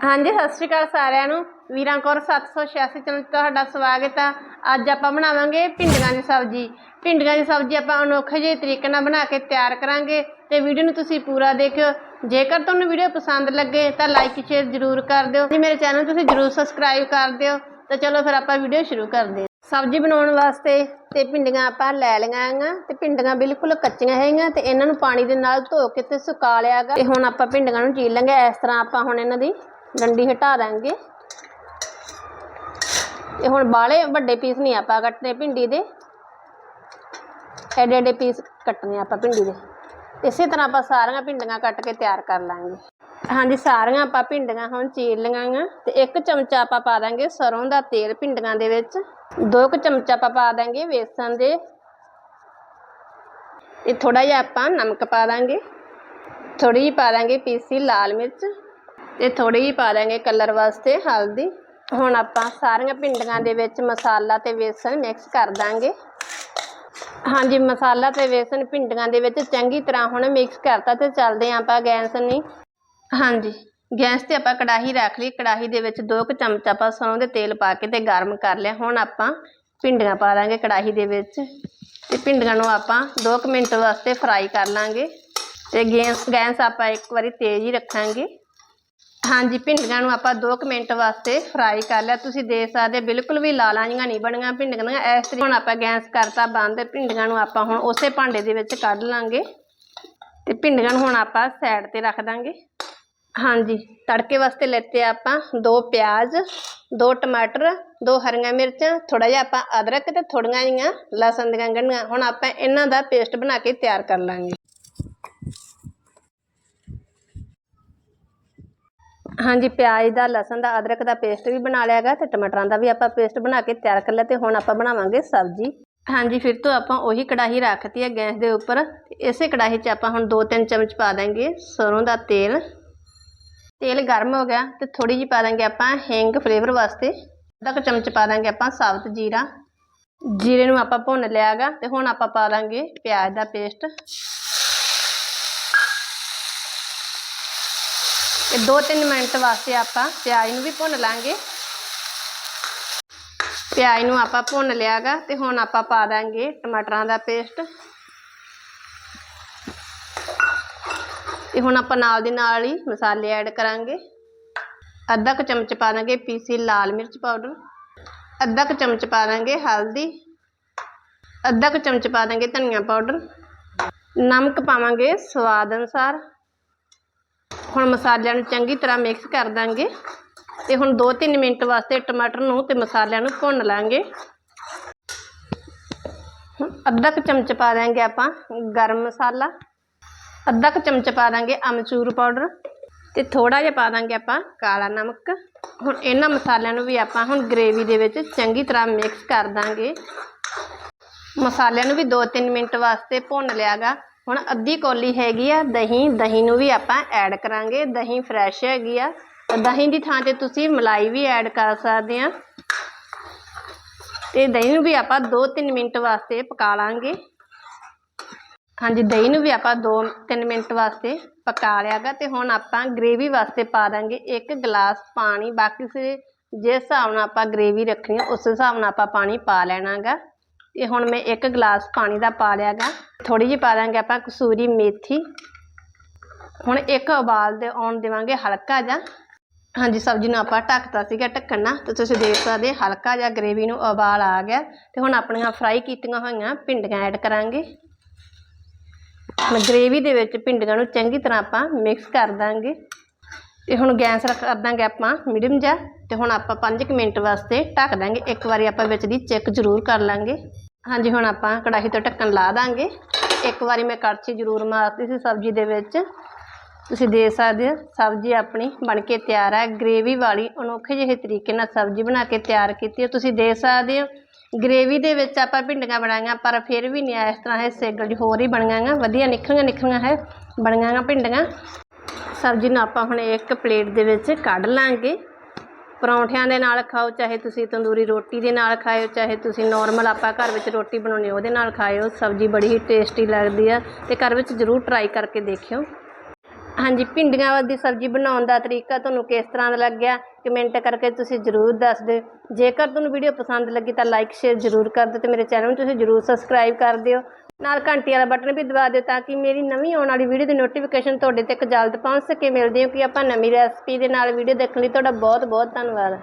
ਹਾਂਜੀ, ਸਤਿ ਸ਼੍ਰੀ ਅਕਾਲ ਸਾਰਿਆਂ ਨੂੰ। ਵੀਰਾਂ ਕੌਰ 786 ਚੈਨਲ ਤੁਹਾਡਾ ਸਵਾਗਤ ਆ। ਅੱਜ ਆਪਾਂ ਬਣਾਵਾਂਗੇ ਭਿੰਡੀਆਂ ਦੀ ਸਬਜ਼ੀ। ਭਿੰਡੀਆਂ ਦੀ ਸਬਜ਼ੀ ਆਪਾਂ ਅਨੋਖੇ ਜਿਹੇ ਤਰੀਕੇ ਨਾਲ ਬਣਾ ਕੇ ਤਿਆਰ ਕਰਾਂਗੇ ਤੇ ਵੀਡੀਓ ਨੂੰ ਤੁਸੀਂ ਪੂਰਾ ਦੇਖਿਓ। ਜੇਕਰ ਤੁਹਾਨੂੰ ਵੀਡੀਓ ਪਸੰਦ ਲੱਗੇ ਤਾਂ ਲਾਈਕ ਸ਼ੇਅਰ ਜ਼ਰੂਰ ਕਰ ਦਿਓ। ਜੀ ਮੇਰੇ ਚੈਨਲ ਤੁਸੀਂ ਜ਼ਰੂਰ ਸਬਸਕ੍ਰਾਈਬ ਕਰ ਦਿਓ। ਤਾਂ ਚਲੋ ਫਿਰ ਆਪਾਂ ਵੀਡੀਓ ਸ਼ੁਰੂ ਕਰਦੇ ਹਾਂ। ਸਬਜ਼ੀ ਬਣਾਉਣ ਵਾਸਤੇ ਤੇ ਭਿੰਡੀਆਂ ਆਪਾਂ ਲੈ ਲਈਆਂ ਹੈਗੀਆਂ ਤੇ ਭਿੰਡੀਆਂ ਬਿਲਕੁਲ ਕੱਚੀਆਂ ਹੈਗੀਆਂ ਤੇ ਇਹਨਾਂ ਨੂੰ ਪਾਣੀ ਦੇ ਨਾਲ ਧੋ ਕੇ ਤੇ ਸੁਕਾ ਲਿਆਗਾ ਤੇ ਹੁਣ ਆਪਾਂ ਭਿੰਡੀਆਂ ਨੂੰ ਚੀਰ ਲਾਂਗੇ। ਇਸ ਤਰ੍ਹਾਂ ਆਪਾਂ ਹੁਣ ਇਹਨਾਂ ਦੀ ਡੰਡੀ ਹਟਾ ਦਾਂਗੇ। ਤੇ ਹੁਣ ਬਾਲੇ ਵੱਡੇ ਪੀਸ ਨਹੀਂ ਆਪਾਂ ਕੱਟਨੇ ਭਿੰਡੀ ਦੇ। ਐਡੇ ਐਡੇ ਪੀਸ ਕੱਟਨੇ ਆਪਾਂ ਭਿੰਡੀ ਦੇ। ਇਸੇ ਤਰ੍ਹਾਂ ਆਪਾਂ ਸਾਰੀਆਂ ਭਿੰਡੀਆਂ ਕੱਟ ਕੇ ਤਿਆਰ ਕਰ ਲਾਂਗੇ। ਹਾਂਜੀ, ਸਾਰੀਆਂ ਆਪਾਂ ਭਿੰਡੀਆਂ ਹੁਣ ਚੀਰ ਲਈਆਂ। ਆਂ ਤੇ ਇੱਕ ਚਮਚਾ ਆਪਾਂ ਪਾ ਦਾਂਗੇ ਸਰੋਂ ਦਾ ਤੇਲ ਭਿੰਡੀਆਂ ਦੇ ਵਿੱਚ। ਦੋ ਕੁ ਚਮਚਾ ਆਪਾਂ ਪਾ ਦਾਂਗੇ ਵੇਸਣ ਦੇ। ਤੇ ਥੋੜਾ ਜਿਹਾ ਆਪਾਂ ਨਮਕ ਪਾ ਦਾਂਗੇ। ਥੋੜੀ ਜਿਹੀ ਪਾ ਦਾਂਗੇ ਪੀਸੀ ਲਾਲ ਮਿਰਚ। ਤੇ ਥੋੜੀ ਜਿਹੀ ਪਾ ਦਾਂਗੇ ਕਲਰ ਵਾਸਤੇ ਹਲਦੀ। ਹੁਣ ਆਪਾਂ ਸਾਰੀਆਂ ਭਿੰਡੀਆਂ ਦੇ ਵਿੱਚ ਮਸਾਲਾ ਤੇ ਵੇਸਣ ਮਿਕਸ ਕਰ ਦਾਂਗੇ। ਹਾਂਜੀ, ਮਸਾਲਾ ਤੇ ਵੇਸਣ ਭਿੰਡੀਆਂ ਦੇ ਵਿੱਚ ਚੰਗੀ ਤਰ੍ਹਾਂ ਹੁਣ ਮਿਕਸ ਕਰਤਾ ਤੇ ਚੱਲਦੇ ਆਂ ਆਪਾਂ ਗੈਸ ਨਹੀਂ ਹਾਂਜੀ, ਗੈਸ ਤੇ ਆਪਾਂ ਕੜਾਹੀ ਰੱਖ ਲਈ। ਕੜਾਹੀ ਦੇ ਵਿੱਚ ਦੋ ਕੁ ਚਮਚ ਆਪਾਂ ਸਰੋਂ ਦੇ ਤੇਲ ਪਾ ਕੇ ਤੇ ਗਰਮ ਕਰ ਲਿਆ। ਹੁਣ ਆਪਾਂ ਭਿੰਡੀਆਂ ਪਾ ਦਾਂਗੇ ਕੜਾਹੀ ਦੇ ਵਿੱਚ। ਤੇ ਭਿੰਡੀਆਂ ਨੂੰ ਆਪਾਂ 2 ਮਿੰਟ ਵਾਸਤੇ ਫਰਾਈ ਕਰ ਲਾਂਗੇ। ਤੇ ਗੈਸ ਗੈਸ ਆਪਾਂ ਇੱਕ ਵਾਰੀ ਤੇਜ਼ ਹੀ ਰੱਖਾਂਗੇ। ਹਾਂਜੀ, ਭਿੰਡੀਆਂ ਨੂੰ ਆਪਾਂ 2 ਮਿੰਟ ਵਾਸਤੇ ਫਰਾਈ ਕਰ ਲਿਆ। ਤੁਸੀਂ ਦੇਖ ਸਕਦੇ ਬਿਲਕੁਲ ਵੀ ਲਾਲਾਂ ਜਿਹੀਆਂ ਨਹੀਂ ਬਣੀਆਂ ਭਿੰਡੀਆਂ ਦੀਆਂ। ਇਸ ਤਰੀਕੇ ਹੁਣ ਆਪਾਂ ਗੈਸ ਕਰਤਾ ਬੰਦ, ਭਿੰਡੀਆਂ ਨੂੰ ਆਪਾਂ ਹੁਣ ਉਸੇ ਭਾਂਡੇ ਦੇ ਵਿੱਚ ਕੱਢ ਲਾਂਗੇ। ਤੇ ਭਿੰਡੀਆਂ ਨੂੰ ਹੁਣ ਆਪਾਂ ਸਾਈਡ ਤੇ ਰੱਖ ਦਾਂਗੇ। ਹਾਂਜੀ, ਤੜਕੇ ਵਾਸਤੇ ਲੈਤੇ ਆਪਾਂ ਦੋ ਪਿਆਜ਼, ਦੋ ਟਮਾਟਰ, ਦੋ ਹਰੀਆਂ ਮਿਰਚਾਂ ਥੋੜਾ ਜਿਹਾ ਆਪਾਂ ਅਦਰਕ ਤੇ ਥੋੜੀਆਂ ਜਿਹੀਆਂ ਲਸਣ ਦੀਆਂ ਗੰਢੀਆਂ। ਹੁਣ ਆਪਾਂ ਇਹਨਾਂ ਦਾ ਪੇਸਟ ਬਣਾ ਕੇ ਤਿਆਰ ਕਰ ਲਾਂਗੇ। ਹਾਂਜੀ, ਪਿਆਜ਼ ਦਾ, ਲਸਣ ਦਾ, ਅਦਰਕ ਦਾ ਪੇਸਟ ਵੀ ਬਣਾ ਲਿਆ ਗਾ ਤੇ ਟਮਾਟਰਾਂ ਦਾ ਵੀ ਆਪਾਂ ਪੇਸਟ ਬਣਾ ਕੇ ਤਿਆਰ ਕਰ ਲਿਆ ਤੇ ਹੁਣ ਆਪਾਂ ਬਣਾਵਾਂਗੇ ਸਬਜ਼ੀ। ਹਾਂਜੀ, ਫਿਰ ਤੋਂ ਆਪਾਂ ਉਹੀ ਕੜਾਹੀ ਰੱਖਤੀ ਹੈ ਗੈਸ ਦੇ ਉੱਪਰ। ਤੇ ਇਸੇ ਕੜਾਹੀ 'ਚ ਆਪਾਂ ਹੁਣ 2-3 ਚਮਚ ਪਾ ਦਾਂਗੇ ਸਰੋਂ ਦਾ ਤੇਲ। ਤੇਲ ਗਰਮ ਹੋ ਗਿਆ ਤੇ ਥੋੜੀ ਜਿਹੀ ਪਾ ਦਾਂਗੇ ਆਪਾਂ ਹਿੰਗ ਫਲੇਵਰ ਵਾਸਤੇ। ਅੱਧਾ ਕੁ ਚਮਚ ਪਾ ਦਾਂਗੇ ਆਪਾਂ ਸਾਬਤ ਜੀਰਾ। ਜੀਰੇ ਨੂੰ ਆਪਾਂ ਭੁੰਨ ਲਿਆਗਾ ਤੇ ਹੁਣ ਆਪਾਂ ਪਾ ਦਾਂਗੇ ਪਿਆਜ਼ ਦਾ ਪੇਸਟ। ਤੇ 2-3 ਮਿੰਟ ਵਾਸਤੇ ਆਪਾਂ ਪਿਆਜ਼ ਨੂੰ ਵੀ ਭੁੰਨ ਲਾਂਗੇ। ਪਿਆਜ਼ ਨੂੰ ਆਪਾਂ ਭੁੰਨ ਲਿਆਗਾ ਤੇ ਹੁਣ ਆਪਾਂ ਪਾ ਦਾਂਗੇ ਟਮਾਟਰਾਂ ਦਾ ਪੇਸਟ। ਤੇ ਹੁਣ ਆਪਾਂ ਨਾਲ ਦੀ ਨਾਲ ਹੀ ਮਸਾਲੇ ਐਡ ਕਰਾਂਗੇ। ਅੱਧਾ ਕੁ ਚਮਚ ਪਾ ਦਾਂਗੇ ਪੀਸੀ ਲਾਲ ਮਿਰਚ ਪਾਊਡਰ। ਅੱਧਾ ਕੁ ਚਮਚ ਪਾ ਦਾਂਗੇ ਹਲਦੀ। ਅੱਧਾ ਕੁ ਚਮਚ ਪਾ ਦਾਂਗੇ ਧਨੀਆ ਪਾਊਡਰ। ਨਮਕ ਪਾਵਾਂਗੇ ਸਵਾਦ ਅਨੁਸਾਰ। ਹੁਣ ਮਸਾਲਿਆਂ ਨੂੰ ਚੰਗੀ ਤਰ੍ਹਾਂ ਮਿਕਸ ਕਰ ਦਾਂਗੇ ਤੇ ਹੁਣ 2-3 ਮਿੰਟ ਵਾਸਤੇ ਟਮਾਟਰ ਨੂੰ ਤੇ ਮਸਾਲਿਆਂ ਨੂੰ ਭੁੰਨ ਲਾਂਗੇ। ਹੁਣ ਅੱਧਾ ਕੁ ਚਮਚ ਪਾ ਦਾਂਗੇ ਆਪਾਂ ਗਰਮ ਮਸਾਲਾ, ਅੱਧਾ ਕੁ ਚਮਚ ਪਾ ਦਾਂਗੇ ਅਮਚੂਰ ਪਾਊਡਰ ਤੇ ਥੋੜਾ ਜਿਹਾ ਪਾ ਦਾਂਗੇ ਆਪਾਂ ਕਾਲਾ ਨਮਕ। ਹੁਣ ਇਹਨਾਂ ਮਸਾਲਿਆਂ ਨੂੰ ਵੀ ਆਪਾਂ ਹੁਣ ਗ੍ਰੇਵੀ ਦੇ ਵਿੱਚ ਚੰਗੀ ਤਰ੍ਹਾਂ ਮਿਕਸ ਕਰ ਦਾਂਗੇ। ਮਸਾਲਿਆਂ ਨੂੰ ਵੀ 2-3 ਮਿੰਟ ਵਾਸਤੇ ਭੁੰਨ ਲਿਆਗਾ। ਹੁਣ ਅੱਧੀ ਕੌਲੀ ਹੈਗੀ ਆ, ਦਹੀਂ ਦਹੀਂ ਨੂੰ ਵੀ ਆਪਾਂ ਐਡ ਕਰਾਂਗੇ। ਦਹੀਂ ਫਰੈਸ਼ ਹੈਗੀ ਆ। ਦਹੀਂ ਦੀ ਥਾਂ ਤੇ ਤੁਸੀਂ ਮਲਾਈ ਵੀ ਐਡ ਕਰ ਸਕਦੇ ਆ। ਤੇ ਦਹੀਂ ਨੂੰ ਵੀ ਆਪਾਂ 2-3 ਮਿੰਟ ਵਾਸਤੇ ਪਕਾ ਲਾਂਗੇ। ਹਾਂਜੀ, ਦਹੀਂ ਨੂੰ ਵੀ ਆਪਾਂ 2-3 ਮਿੰਟ ਵਾਸਤੇ ਪਕਾ ਲਿਆਗਾ ਤੇ ਹੁਣ ਆਪਾਂ ਗ੍ਰੇਵੀ ਵਾਸਤੇ ਪਾ ਦਾਂਗੇ ਇੱਕ ਗਲਾਸ ਪਾਣੀ। ਬਾਕੀ ਸੇ, ਜਿਸ ਹਿਸਾਬ ਨਾਲ ਆਪਾਂ ਗ੍ਰੇਵੀ ਰੱਖਣੀ ਉਸ ਹਿਸਾਬ ਨਾਲ ਆਪਾਂ ਪਾਣੀ ਪਾ ਲੈਣਾਗਾ ਤੇ ਹੁਣ ਮੈਂ ਇੱਕ ਗਲਾਸ ਪਾਣੀ ਦਾ ਪਾ ਲਿਆਗਾ। ਥੋੜੀ ਜਿਹੀ ਪਾ ਦਾਂਗੇ ਆਪਾਂ ਕਸੂਰੀ ਮੇਥੀ। ਹੁਣ ਇੱਕ ਉਬਾਲ ਦੇ ਆਉਣ ਦੇਵਾਂਗੇ ਹਲਕਾ ਜਿਹਾ। ਹਾਂਜੀ, ਸਬਜ਼ੀ ਨੂੰ ਆਪਾਂ ਢੱਕਤਾ ਸੀਗਾ ਢੱਕਣ ਨਾਲ, ਤੇ ਤੁਸੀਂ ਦੇਖ ਸਕਦੇ ਹਲਕਾ ਜਿਹਾ ਗ੍ਰੇਵੀ ਨੂੰ ਉਬਾਲ ਆ ਗਿਆ। ਤੇ ਹੁਣ ਆਪਣੀਆਂ ਫਰਾਈ ਕੀਤੀਆਂ ਹੋਈਆਂ, ਭਿੰਡੀਆਂ ਐਡ ਕਰਾਂਗੇ। ਹੁਣ ਗ੍ਰੇਵੀ ਦੇ ਵਿੱਚ ਭਿੰਡੀਆਂ ਨੂੰ ਚੰਗੀ ਤਰ੍ਹਾਂ ਆਪਾਂ ਮਿਕਸ ਕਰ ਦਾਂਗੇ। ਤੇ ਹੁਣ ਗੈਸ ਰੱਖ ਕਰ ਦਾਂਗੇ ਆਪਾਂ ਮੀਡੀਅਮ ਜਿਹਾ ਤੇ ਹੁਣ ਆਪਾਂ 5 ਮਿੰਟ ਵਾਸਤੇ ਢੱਕ ਦਾਂਗੇ। ਇੱਕ ਵਾਰੀ ਆਪਾਂ ਵਿੱਚ ਦੀ ਚੈੱਕ ਜ਼ਰੂਰ ਕਰ ਲਾਂਗੇ। ਹਾਂਜੀ, ਹੁਣ ਆਪਾਂ ਕੜਾਹੀ ਤੋਂ ਢੱਕਣ ਲਾ ਦਾਂਗੇ। ਇੱਕ ਵਾਰੀ ਮੈਂ ਕੜਛੀ ਜ਼ਰੂਰ ਮਾਰਤੀ ਸੀ ਸਬਜ਼ੀ ਦੇ ਵਿੱਚ। ਤੁਸੀਂ ਦੇਖ ਸਕਦੇ ਹੋ, ਸਬਜ਼ੀ ਆਪਣੀ ਬਣ ਕੇ ਤਿਆਰ ਹੈ ਗ੍ਰੇਵੀ ਵਾਲੀ ਅਨੋਖੇ ਜਿਹੇ ਤਰੀਕੇ ਨਾਲ ਸਬਜ਼ੀ ਬਣਾ ਕੇ ਤਿਆਰ ਕੀਤੀ ਹੈ ਤੁਸੀਂ ਦੇਖ ਸਕਦੇ ਹੋ, ਗ੍ਰੇਵੀ ਦੇ ਵਿੱਚ ਆਪਾਂ ਭਿੰਡੀਆਂ ਬਣਾਈਆਂ, ਪਰ ਫਿਰ ਵੀ ਨਹੀਂ ਇਸ ਤਰ੍ਹਾਂ ਇਹ ਸੇਗਲ ਜਿਹੀ ਹੋਰ ਹੀ ਬਣੀਆਂ ਗਾ ਵਧੀਆ ਨਿਕਲੀਆਂ ਨਿਕਲੀਆਂ ਹੈ ਬਣੀਆਂ ਗਾ ਭਿੰਡੀਆਂ। ਸਬਜ਼ੀ ਨੂੰ ਆਪਾਂ ਹੁਣ ਇੱਕ ਪਲੇਟ ਦੇ ਵਿੱਚ ਕੱਢ ਲਾਂਗੇ। ਪਰੌਂਠਿਆਂ ਦੇ ਨਾਲ ਖਾਓ, ਚਾਹੇ ਤੁਸੀਂ ਤੰਦੂਰੀ ਰੋਟੀ ਦੇ ਨਾਲ ਖਾਓ ਚਾਹੇ ਤੁਸੀਂ ਨੋਰਮਲ ਆਪਾਂ ਘਰ ਵਿੱਚ ਰੋਟੀ ਬਣਾਉਣੀ ਉਹਦੇ ਨਾਲ ਖਾਓ ਸਬਜ਼ੀ ਬੜੀ ਹੀ ਟੇਸਟੀ ਲੱਗਦੀ ਆ ਤੇ ਘਰ ਵਿੱਚ ਜ਼ਰੂਰ ਟਰਾਈ ਕਰਕੇ ਦੇਖਿਓ। ਹਾਂਜੀ, ਭਿੰਡੀਆਂ ਦੀ ਸਬਜ਼ੀ ਬਣਾਉਣ ਦਾ ਤਰੀਕਾ ਤੁਹਾਨੂੰ ਕਿਸ ਤਰ੍ਹਾਂ ਦਾ ਲੱਗਿਆ? ਕਮੈਂਟ ਕਰਕੇ ਤੁਸੀਂ ਜਰੂਰ ਦੱਸ ਦਿਓ। ਜੇਕਰ ਤੁਹਾਨੂੰ ਵੀਡੀਓ ਪਸੰਦ ਲੱਗੀ ਤਾਂ ਲਾਈਕ ਸ਼ੇਅਰ ਜਰੂਰ ਕਰ ਦਿਓ ਤੇ ਮੇਰੇ ਚੈਨਲ ਨੂੰ ਤੁਸੀਂ ਜਰੂਰ ਸਬਸਕ੍ਰਾਈਬ ਕਰ ਦਿਓ। ਨਾਲ ਘੰਟੀ ਵਾਲਾ ਬਟਨ ਵੀ ਦਬਾ ਦਿਓ ਤਾਂ ਕਿ ਮੇਰੀ ਨਵੀਂ ਆਉਣ ਵਾਲੀ ਵੀਡੀਓ ਦੀ ਨੋਟੀਫਿਕੇਸ਼ਨ ਤੁਹਾਡੇ ਤੱਕ ਜਲਦ ਪਹੁੰਚ ਸਕੇ। ਮਿਲਦੇ ਹਾਂ ਕਿ ਆਪਾਂ ਨਵੀਂ ਰੈਸਪੀ ਦੇ ਨਾਲ ਵੀਡੀਓ ਦੇਖਣ ਲਈ। ਤੁਹਾਡਾ ਬਹੁਤ ਬਹੁਤ ਧੰਨਵਾਦ।